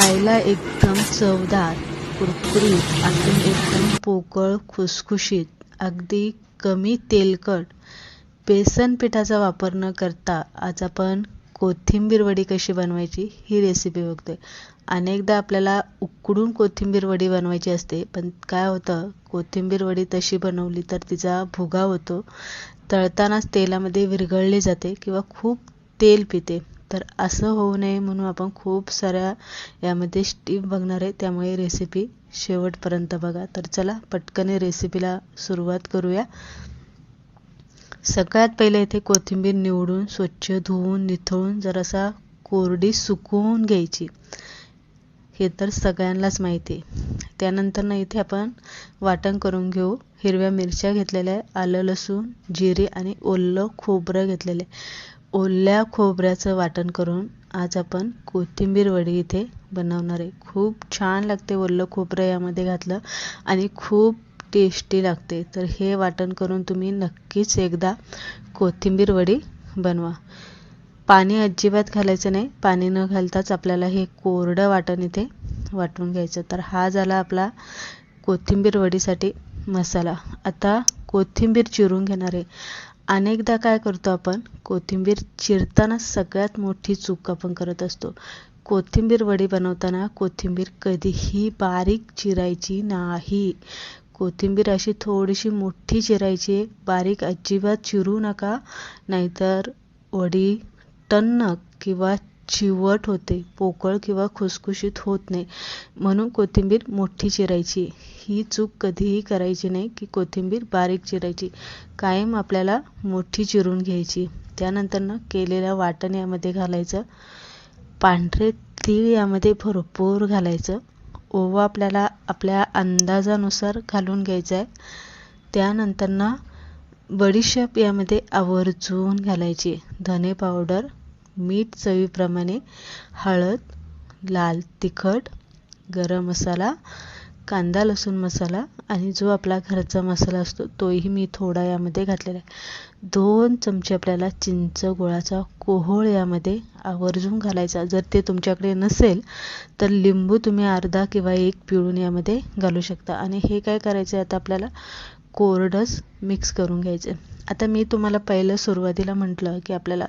खायला एकदम चवदार कुरकुरीत आणि एकदम पोकळ खुसखुशीत अगदी कमी तेलकट. बेसन पिठाचा वापर न करता आज आपण कोथिंबीर वडी कशी बनवायची ही रेसिपी बघतोय. अनेकदा आपल्याला उकडून कोथिंबीर वडी बनवायची असते पण काय होतं कोथिंबीर वडी तशी बनवली तर तिचा भुगा होतो. तळतानाच तेलामध्ये विरघळली जाते किंवा खूप तेल पिते. तर असं होऊ नये म्हणून आपण खूप साऱ्या यामध्ये स्टीप बघणार आहे. त्यामुळे रेसिपी शेवटपर्यंत बघा. तर चला पटकन रेसिपीला सुरुवात करूया. सगळ्यात पहिले इथे कोथिंबीर निवडून स्वच्छ धुवून निथळून जरासा कोरडी सुकवून घ्यायची. हे तर सगळ्यांनाच माहिती आहे. त्यानंतर ना इथे आपण वाटण करून घेऊ. हिरव्या मिरच्या घेतलेल्या आहे आलं लसूण जिरे आणि ओलं खोबरं घेतलेलं आहे. ओल्या खोबऱ्याचं वाटण करून आज आपण कोथिंबीर वडी इथे बनवणार आहे. खूप छान लागते ओलं खोबरं यामध्ये घातलं आणि खूप टेस्टी लागते. तर हे वाटण करून तुम्ही नक्कीच एकदा कोथिंबीर वडी बनवा. पाणी अजिबात घालायचं नाही. पाणी न घालताच आपल्याला हे कोरडं वाटण इथे वाटून घ्यायचं. तर हा झाला आपला कोथिंबीर वडीसाठी मसाला. आता कोथिंबीर चिरून घेणार आहे. अनेकदा काय करतो आपण? कोथिंबीर चिरताना सगळ्यात मोठी चूक आपण करत असतो. कोथिंबीर वडी बनवताना कोथिंबीर कधीही बारीक चिरायची नाही. कोथिंबीर अशी थोडीशी मोठी चिरायची बारीक अजिबात चिरू नका. नाहीतर वडी टन्न किंवा चिवट होते पोकळ किंवा खुसखुशीत होत नाही. म्हणून कोथिंबीर मोठी चिरायची. ही चूक कधीही करायची नाही की कोथिंबीर बारीक चिरायची. कायम आपल्याला मोठी चिरून घ्यायची. त्यानंतर ना केलेलं वाटण यामध्ये घालायचं. पांढरे तीळ यामध्ये भरपूर घालायचं. ओवा आपल्याला आपल्या अंदाजानुसार घालून घ्यायचा आहे. त्यानंतर ना बडीशेप यामध्ये आवर्जून घालायची. धने पावडर मीठ चवीप्रमाणे हळद लाल तिखट गरम मसाला कांदा लसूण मसाला आणि जो आपला घरचा मसाला असतो तोही मी थोडा यामध्ये घातलेला आहे. दोन चमचे आपल्याला चिंच गोळाचा कोहोळ यामध्ये आवर्जून घालायचा. जर ते तुमच्याकडे नसेल तर लिंबू तुम्ही अर्धा किंवा एक पिळून यामध्ये घालू शकता. आणि हे काय करायचं आहे आता आपल्याला कोरडंच मिक्स करून घ्यायचं. आता मी तुम्हाला पहिलं सुरुवातीला म्हटलं की आपल्याला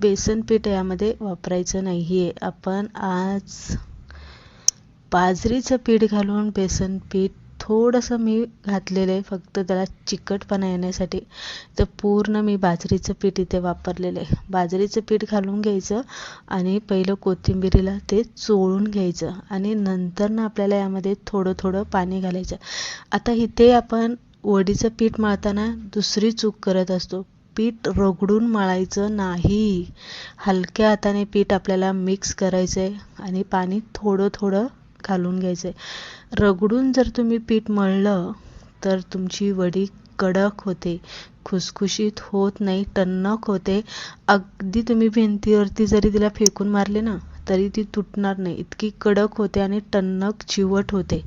बेसन पीठ यामध्ये वापरायचं नाही आहे आपण आज बाजरीचं पीठ घालून बेसन पीठ थोडंसं मी घातलेलं आहे फक्त त्याला चिकटपणा येण्यासाठी. तर पूर्ण मी बाजरीचं पीठ इथे वापरलेलं आहे बाजरीचं पीठ घालून घ्यायचं आणि पहिलं कोथिंबिरीला ते चोळून घ्यायचं आणि नंतर ना आपल्याला यामध्ये थोडं थोडं पाणी घालायचं. आता इथे आपण वडीचं पीठ मळताना दुसरी चूक करत असतो. पीठ रगडून मळायचं नाही. हलक्या हाताने पीठ आपल्याला मिक्स करायचं आहे आणि पाणी थोडं थोडं घालून घ्यायचं आहे रगडून जर तुम्ही पीठ मळलं तर तुमची वडी कडक होते खुसखुशीत होत नाही टणक होते. अगदी तुम्ही भिंतीवरती जरी तिला फेकून मारले ना तरी ती तुटणार नाही. इतकी कडक होते आणि टणक चिवट होते.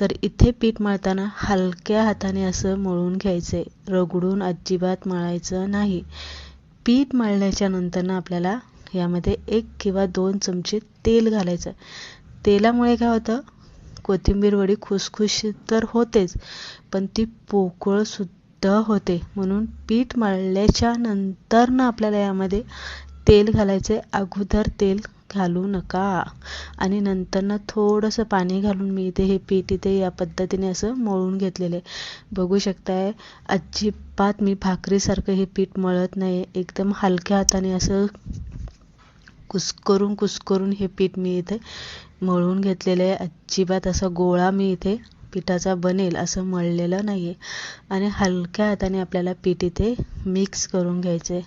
तर इथे पीठ मळताना हलक्या हाताने असं मळून घ्यायचं. आहे रगडून अजिबात मळायचं नाही. पीठ मळल्याच्या नंतरनं आपल्याला यामध्ये एक किंवा दोन चमचे तेल घालायचं. तेलामुळे काय होतं? कोथिंबीर वडी खुसखुशीत तर होतेच पण ती पोकळसुद्धा होते. म्हणून पीठ मळल्याच्या नंतरनं आपल्याला यामध्ये तेल घालायचे. अगोदर तेल घालू नका. आणि नंतर ना थोडंसं पाणी घालून मी इथे हे पीठ इथे या पद्धतीने असं मळून घेतलेलं आहे. बघू शकताय अजिबात मी भाकरीसारखं हे पीठ मळत नाही एकदम हलक्या हाताने असं कुस्करून कुस्करून हे पीठ मी इथे मळून घेतलेलं आहे. अजिबात असा गोळा मी इथे पिठाचा बनेल असं मळलेलं नाही आहे आणि हलक्या हाताने आपल्याला पीठ इथे मिक्स करून घ्यायचं आहे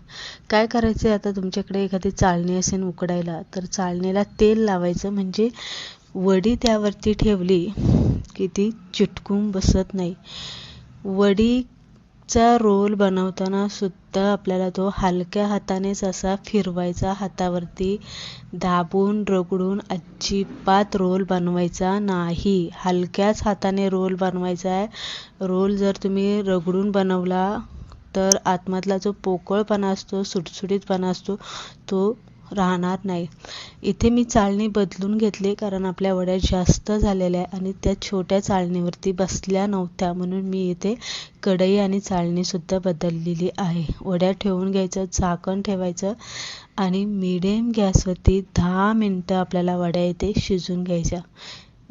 काय करायचं आहे आता तुमच्याकडे एखादी चाळणी असेल उकडायला तर चाळणीला तेल लावायचं म्हणजे वडी त्यावरती ठेवली की ती चिटकून बसत नाही. वडी चा रोल बनवताना सुद्धा आपल्याला तो हलक्या हातानेच असा फिरवायचा हातावरती दाबून रगडून अजिबात रोल बनवायचा नाही. हलक्याच हाताने रोल बनवायचा आहे. रोल जर तुम्ही रगडून बनवला तर आतमधला जो पोकळपणा असतो सुटसुटीतपणा असतो तो राहणार नाही. इथे मी चाळणी बदलून घेतली कारण आपल्या वड्या जास्त झालेल्या आहे आणि त्या छोट्या चाळणीवरती बसल्या नव्हत्या म्हणून मी इथे कढई आणि चाळणीसुद्धा बदललेली आहे. वड्या ठेवून घ्यायचं झाकण ठेवायचं आणि मिडियम गॅसवरती दहा मिनटं आपल्याला वड्या इथे शिजून घ्यायच्या.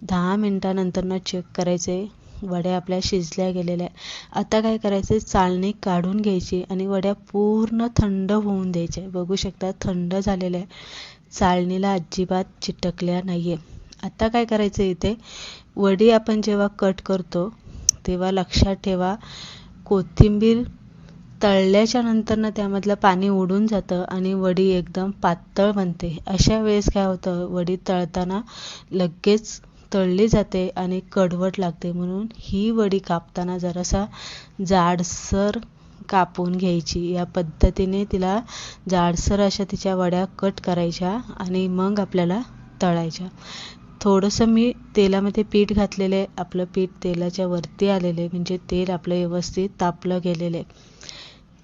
दहा मिनटानंतर चेक करायचे. वड्या आपल्या शिजल्या गेलेल्या आता काय करायचे? चाळणी काढून घ्यायची आणि वड्या पूर्ण थंड होऊन द्यायच्या. बघू शकता थंड झालेल्या चाळणीला अजिबात चिटकल्या नाही आहे आता काय करायचं इथे? वडी आपण जेव्हा कट करतो तेव्हा लक्षात ठेवा कोथिंबीर तळल्याच्या नंतरनं त्यामधलं पाणी उडून जातं आणि वडी एकदम पातळ बनते. अशा वेळेस काय होतं? वडी तळताना लगेच तळली जाते आणि कडवट लागते. म्हणून ही वडी कापताना जरासा जाडसर कापून घ्यायची. या पद्धतीने तिला जाडसर अशा तिच्या वड्या कट करायच्या आणि मग आपल्याला तळायच्या. थोडंसं मी तेलामध्ये पीठ घातलेले आपलं पीठ तेलाच्या वरती आलेले म्हणजे तेल आपलं व्यवस्थित तापलं गेलेले.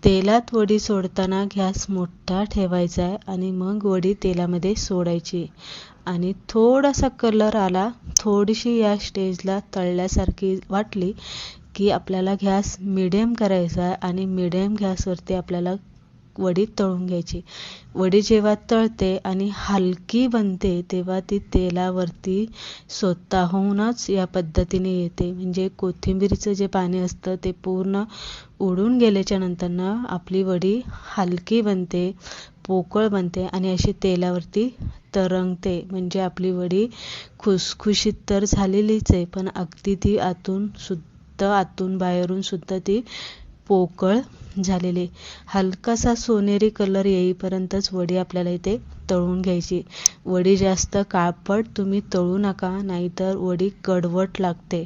तेलात वडी सोडताना गॅस मोठा ठेवायचा आहे आणि मग वडी तेलामध्ये सोडायची. आणि थोडासा कलर आला थोडीशी या स्टेजला तळल्यासारखी वाटली की आपल्याला गॅस मिडियम करायचा आहे आणि मिडियम गॅसवरती आपल्याला वडी तळून घ्यायची. वडी जेव्हा तळते आणि हलकी बनते तेव्हा ती तेलावरती स्वतःहूनच या पद्धतीने येते. म्हणजे कोथिंबीरीचं जे पाणी असतं ते पूर्ण उडून गेल्याच्या नंतरनं आपली वडी हलकी बनते पोकळ बनते आणि अशी तेलावरती तरंगते. म्हणजे आपली वडी खुसखुशीत तर झालेलीच आहे पण अगदी ती आतून सुद्धा आतून बाहेरून सुद्धा ती पोकळ झालेली. हलकासा सोनेरी कलर येईपर्यंतच वडी आपल्याला इथे तळून घ्यायची. वडी जास्त काळपट तुम्ही तळू नका नाहीतर वडी कडवट लागते.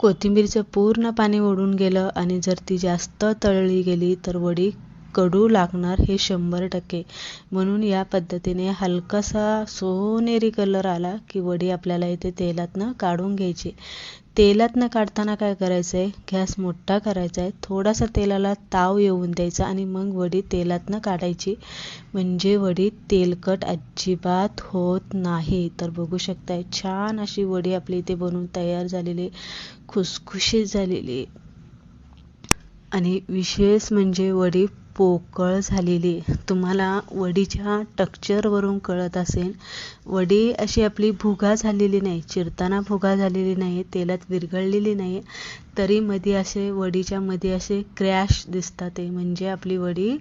कोथिंबीरचं पूर्ण पाणी ओढून गेलं आणि जर ती जास्त तळली गेली तर वडी कडू लागणार हे शंभर टक्के. म्हणून या पद्धतीने हलकासा सोनेरी कलर आला की वडी आपल्याला इथे तेलातनं काढून घ्यायची. तेलातनं काढताना काय करायचं आहे गॅस मोठा करायचा आहे. थोडासा तेलाला ताव येऊन द्यायचा आणि मग वडी तेलातनं काढायची. म्हणजे वडी तेलकट अजिबात होत नाही. तर बघू शकताय छान अशी वडी आपली इथे बनवून तयार झालेली खुसखुशीत झालेली आणि विशेष म्हणजे वडी पोकळ झालेली. तुम्हाला वडीच्या टक्चरवरून कळत असेल. वडी अशी आपली भुगा झालेली नाही. चिरताना भुगा झालेली नाही. तेलात विरघळलेली नाही. तरी मध्ये असे वडीच्या मध्ये असे क्रॅश दिसतात ते. म्हणजे आपली वडी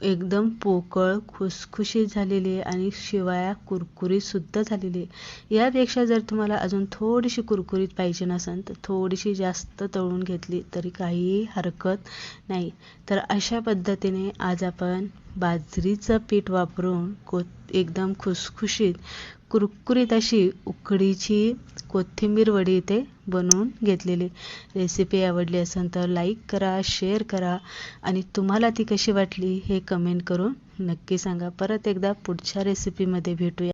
एकदम पोकळ खुसखुशीत झालेली आहे आणि शिवाया कुरकुरीतसुद्धा झालेली. आहे यापेक्षा जर तुम्हाला अजून थोडीशी कुरकुरीत पाहिजे नसेल तर थोडीशी जास्त तळून घेतली तरी काहीही हरकत नाही. तर अशा पद्धतीने आज आपण बाजरीचं पीठ वापरून को एकदम खुसखुशीत कुरकुरीत अशी उकडीची कोथिंबीर वडी इथे बनवून घेतलेली. रेसिपी आवडली असेल तर लाईक करा शेअर करा आणि तुम्हाला ती कशी वाटली हे कमेंट करून नक्की सांगा. परत एकदा पुढच्या रेसिपीमध्ये भेटूया.